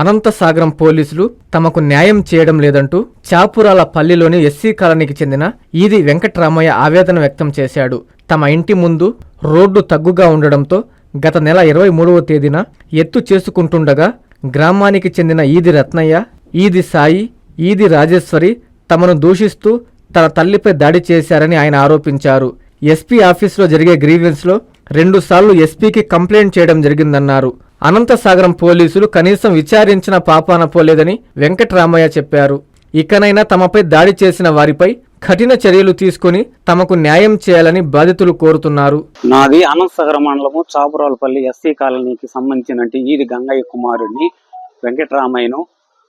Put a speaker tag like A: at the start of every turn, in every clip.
A: అనంతసాగరం పోలీసులు తమకు న్యాయం చేయడం లేదంటూ చాపురాల పల్లిలోని ఎస్సీ కాలనీకి చెందిన ఈది వెంకట్రామయ్య ఆవేదన వ్యక్తం చేశాడు. తమ ఇంటి ముందు రోడ్డు తగ్గుగా ఉండడంతో గత నెల ఇరవై మూడవ తేదీన ఎత్తు చేసుకుంటుండగా గ్రామానికి చెందిన ఈది రత్నయ్య ఈది సాయి ఈది రాజేశ్వరి తమను దూషిస్తూ తన తల్లిపై దాడి చేశారని ఆయన ఆరోపించారు. ఎస్పీ ఆఫీసులో జరిగే గ్రీవెన్స్లో రెండుసార్లు ఎస్పీకి కంప్లైంట్ చేయడం జరిగిందన్నారు. అనంతసాగరం పోలీసులు కనీసం విచారించిన పాపాన పోలేదని వెంకటరామయ్య చెప్పారు. ఇకనైనా తమపై దాడి చేసిన వారిపై కఠిన చర్యలు తీసుకుని తమకు న్యాయం చేయాలని బాధితులు కోరుతున్నారు.
B: నాది అనంతసాగర మండలము చాపురాలపల్లి ఎస్సీ కాలనీకి సంబంధించిన ఈది గంగయ్య కుమారుడిని వెంకటరామయ్యను.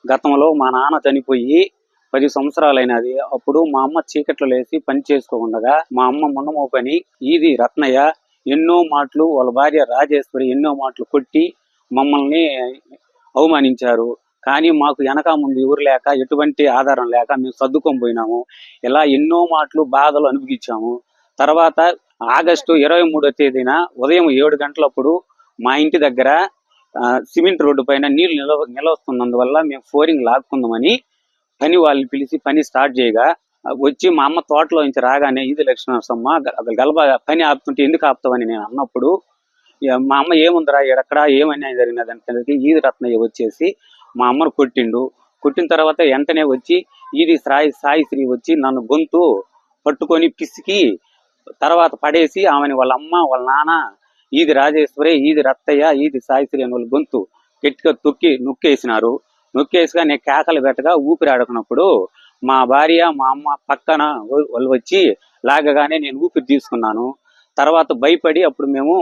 B: గతంలో మా నాన్న చనిపోయి పది సంవత్సరాలైనది అప్పుడు మా అమ్మ చీకట్లో లేసి పని చేసుకోకుండా మా అమ్మ మొన్నమో పని ఈది రత్నయ్య ఎన్నో మాటలు వాళ్ళ భార్య రాజేశ్వరి ఎన్నో మాటలు కొట్టి మమ్మల్ని అవమానించారు. కానీ మాకు వెనక ముందు ఎవరు లేక ఎటువంటి ఆధారం లేక మేము సర్దుకొని పోయినాము. ఇలా ఎన్నో మాటలు బాధలు అనుభవించాము. తర్వాత ఆగస్టు ఇరవై మూడో తేదీన ఉదయం ఏడు గంటలప్పుడు మా ఇంటి దగ్గర సిమెంట్ రోడ్డు పైన నీళ్ళు నిలవ నిలవస్తున్నందువల్ల మేము ఫోరింగ్ లాక్కుందామని పని వాళ్ళని పిలిచి పని స్టార్ట్ చేయగా వచ్చి మా అమ్మ తోటలో నుంచి రాగానే ఇది లక్ష్మణ సమ్మ గలబ పని ఆపుతుంటే ఎందుకు ఆపుతావని నేను అన్నప్పుడు మా అమ్మ ఏముందిరా? ఎక్కడ ఏమన్యాయం జరిగినది అంటే ఈది రత్నయ్య వచ్చేసి మా అమ్మను కొట్టిండు. కొట్టిన తర్వాత వెంటనే వచ్చి ఈది సాయి సాయి శ్రీ వచ్చి నన్ను గొంతు పట్టుకొని పిసికి తర్వాత పడేసి ఆమెని వాళ్ళ అమ్మ వాళ్ళ నాన్న ఈది రాజేశ్వరి ఈది రత్తయ్య ఈది సాయిశ్రీ అని వాళ్ళ గొంతు గట్టిగా తొక్కి నొక్కేసినారు. నొక్కేసిగా నేను కేకలు పెట్టగా ఊపిరి ఆడుకున్నప్పుడు మా భార్య మా అమ్మ పక్కన వాళ్ళు వచ్చి లాగగానే నేను ఊపిరి తీసుకున్నాను. తర్వాత భయపడి అప్పుడు మేము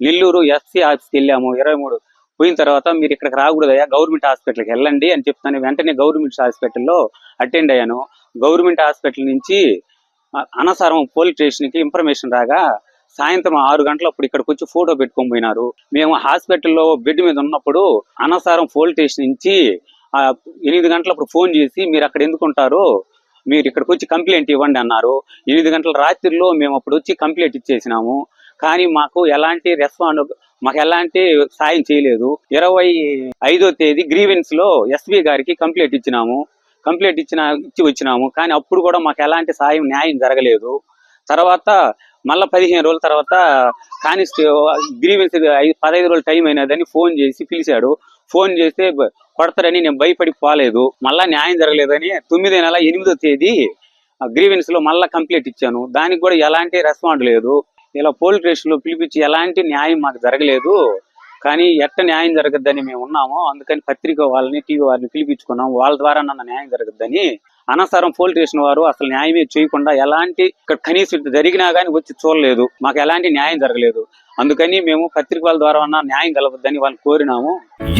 B: నెల్లూరు ఎస్సీ ఆఫీస్కి వెళ్ళాము. ఇరవై మూడు పోయిన తర్వాత మీరు ఇక్కడికి రాకూడదయ్యా గవర్నమెంట్ హాస్పిటల్కి వెళ్ళండి అని చెప్తాను. వెంటనే గవర్నమెంట్ హాస్పిటల్లో అటెండ్ అయ్యాను. గవర్నమెంట్ హాస్పిటల్ నుంచి అనసారం పోలీస్ స్టేషన్కి ఇన్ఫర్మేషన్ రాగా సాయంత్రం ఆరు గంటలప్పుడు ఇక్కడికి వచ్చి ఫోటో పెట్టుకొని పోయినారు. మేము హాస్పిటల్లో బెడ్ మీద ఉన్నప్పుడు అనసారం పోలీస్ స్టేషన్ నుంచి ఎనిమిది గంటలప్పుడు ఫోన్ చేసి మీరు అక్కడ ఎందుకుంటారు మీరు ఇక్కడికి వచ్చి కంప్లైంట్ ఇవ్వండి అన్నారు. ఎనిమిది గంటల రాత్రిలో మేము అప్పుడు వచ్చి కంప్లైంట్ ఇచ్చేసినాము. కానీ మాకు ఎలాంటి రెస్పాండ్ మాకు ఎలాంటి సాయం చేయలేదు. ఇరవై ఐదో తేదీ గ్రీవెన్స్లో ఎస్పీ గారికి కంప్లైంట్ ఇచ్చినాము. కంప్లైంట్ ఇచ్చిన ఇచ్చి వచ్చినాము. కానీ అప్పుడు కూడా మాకు ఎలాంటి సాయం న్యాయం జరగలేదు. తర్వాత మళ్ళా పదిహేను రోజుల తర్వాత కానిస్టే గ్రీవెన్స్ పదహైదు రోజులు టైం అయినదని ఫోన్ చేసి పిలిచాడు. ఫోన్ చేస్తే కొడతారని నేను భయపడి పోలేదు. మళ్ళా న్యాయం జరగలేదని తొమ్మిదో నెల ఎనిమిదో తేదీ గ్రీవెన్స్లో మళ్ళా కంప్లైంట్ ఇచ్చాను. దానికి కూడా ఎలాంటి రెస్పాండ్ లేదు. ఇలా పోలీస్ స్టేషన్లో పిలిపించి ఎలాంటి న్యాయం మాకు జరగలేదు. కానీ ఎట్ట న్యాయం జరగద్దని మేము ఉన్నాము అందుకని పత్రిక వాళ్ళని టీవీ వాళ్ళని పిలిపించుకున్నాం. వాళ్ళ ద్వారా నన్ను న్యాయం జరగద్దని. అనవసరం పోలీస్ స్టేషన్ వారు అసలు న్యాయమే చేయకుండా ఎలాంటి ఇక్కడ కనీసం జరిగినా కానీ వచ్చి చూడలేదు. మాకు ఎలాంటి న్యాయం జరగలేదు. అందుకని మేము పత్రికల ద్వారా న్యాయం కలవద్దని వాళ్ళు కోరినాము.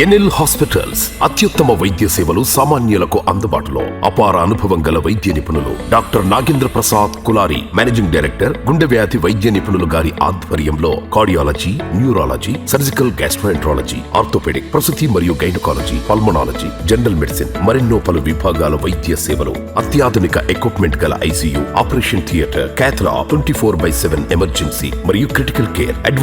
C: ఎన్ఎల్ హాస్పిటల్స్ అత్యుత్తమ వైద్య సేవలు సామాన్యులకు అందుబాటులో అపార అనుభవం గల వైద్య నిపుణులు doctor Nagendra Prasad Kulari managing director గుండె వ్యాధి వైద్య నిపుణులు గారి ఆధ్వర్యంలో cardiology neurology surgical gastroenterology orthopaedic ప్రసూతి మరియు గైనకాలజీ పల్మనాలజీ జనరల్ మెడిసిన్ మరెన్నో పలు విభాగాల వైద్య సేవలు అత్యాధునిక ఎక్విప్మెంట్ గల ICU operation theatre cath lab twenty four by seven emergency మరియు క్రిటికల్ కేర్